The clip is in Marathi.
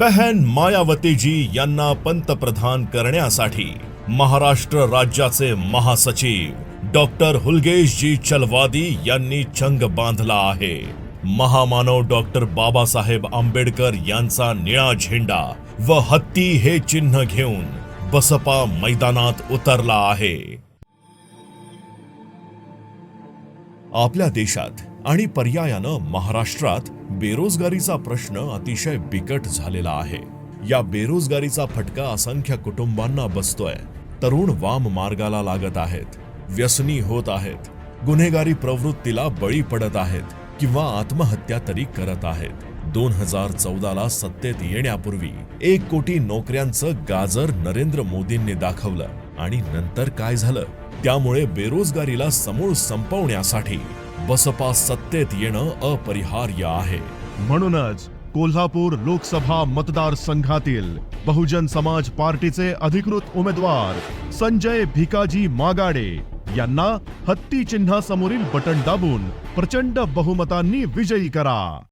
बहन मायावतीजी यांना पंतप्रधान करण्यासाठी महाराष्ट्र राज्याचे महासचिव डॉक्टर हुलगेशजी चलवादी यांनी चंग बांधला आहे. महामानव डॉक्टर बाबासाहेब आंबेडकर यांचा निळा झेंडा व हत्ती हे चिन्ह घेऊन बसपा मैदानात उतरला आहे. आपल्या देशात आणि पर्यायानं महाराष्ट्रात बेरोजगारीचा प्रश्न अतिशय बिकट झालेला आहे. या बेरोजगारीचा फटका असंख्य कुटुंबांना बसतोय. तरुण वाम मार्गाला लागत आहेत. व्यसनी होत आहेत. गुन्हेगारी प्रवृत्तीला बळी पडत आहेत किंवा आत्महत्या तरी करत आहेत. दोन हजार चौदाला सत्तेत येण्यापूर्वी एक कोटी नोकऱ्यांचं गाजर नरेंद्र मोदींनी दाखवलं आणि नंतर काय झालं? त्यामुळे बेरोजगारीला समूळ संपवण्यासाठी बसपा सत्तेत येणं अपरिहार्य आहे. म्हणूनच कोल्हापूर लोकसभा मतदारसंघातील बहुजन समाज पार्टीचे अधिकृत उमेदवार संजय भिकाजी मागाडे यांना हत्ती चिन्हासमोरील बटन दाबून प्रचंड बहुमतांनी विजयी करा.